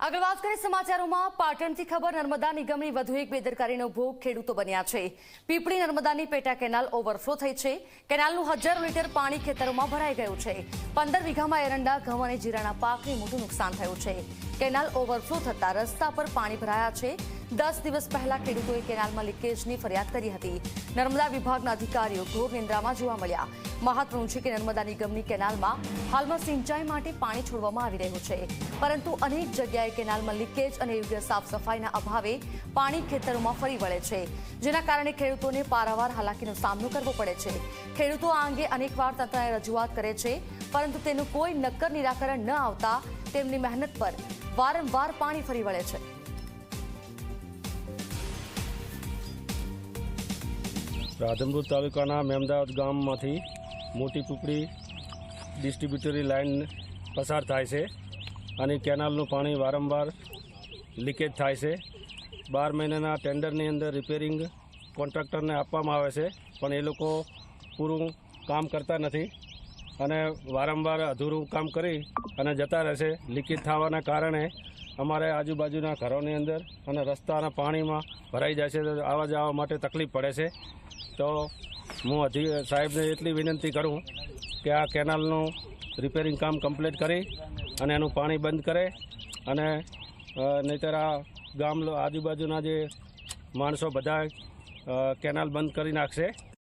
આગળ વાત કરીએ સમાચારોમાં. પાટણથી ખબર, નર્મદા નિગમની વધુ એક બેદરકારીનો ભોગ ખેડૂતો બન્યા છે. પીપળી નર્મદાની પેટા કેનાલ ઓવરફ્લો થઈ છે. કેનાલનું હજારો લીટર પાણી ખેતરોમાં ભરાઈ ગયું છે. પંદર વીઘામાં એરંડા, ઘઉં અને જીરાના પાકને મોટું નુકસાન થયું છે. કેનાલ ઓવરફ્લો થતા રસ્તા પર પાણી ભરાયા છે. દસ દિવસ પહેલા ખેડૂતોએ કેનાલમાં લીકેજની ફરિયાદ કરી હતી. નર્મદા વિભાગના અધિકારીઓ ઘોર નિંદ્રામાં જોવા મળ્યા. મહત્વનું છે કે નર્મદા નિગમની કેનાલમાં હાલમાં સિંચાઈ માટે પાણી છોડવામાં આવી રહ્યું છે. પરંતુ અનેક જગ્યાએ કેનાલમાં લીકેજ અને યોગ્ય સાફ સફાઈના અભાવે પાણી ખેતરોમાં ફરી વળે છે, જેના કારણે ખેડૂતોને પારાવાર હાલાકીનો સામનો કરવો પડે છે. ખેડૂતો આ અંગે અનેકવાર તંત્રને રજૂઆત કરે છે, પરંતુ તેનું કોઈ નક્કર નિરાકરણ ન આવતા તેમની મહેનત પર વારંવાર પાણી ફરી વળે છે. રાધનપુર તાલુકાના મેમદાવાદ ગામમાંથી મોટી પીપળી ડિસ્ટ્રીબ્યુટરી લાઇન પસાર થાય છે અને કેનાલનું પાણી વારંવાર લીકેજ થાય છે. બાર મહિનાના ટેન્ડરની અંદર રિપેરિંગ કોન્ટ્રાક્ટરને આપવામાં આવે છે, પણ એ લોકો પૂરું કામ કરતા નથી. અને વારંવાર અધૂરું કામ કરી અને જતા રહેશે. લીકેજ થવાના કારણે અમારે આજુબાજુના ઘરોની અંદર અને રસ્તાના પાણીમાં ભરાઈ જાય છે. આવવા જવા માટે તકલીફ પડે છે. તો હું અધિ, સાહેબને એટલી વિનંતી કરું કે આ કેનાલનું રિપેરિંગ કામ કમ્પ્લીટ કરી અને એનું પાણી બંધ કરે અને નહીંતર આ ગામ આજુબાજુના જે માણસો બધા કેનાલ બંધ કરી નાખશે.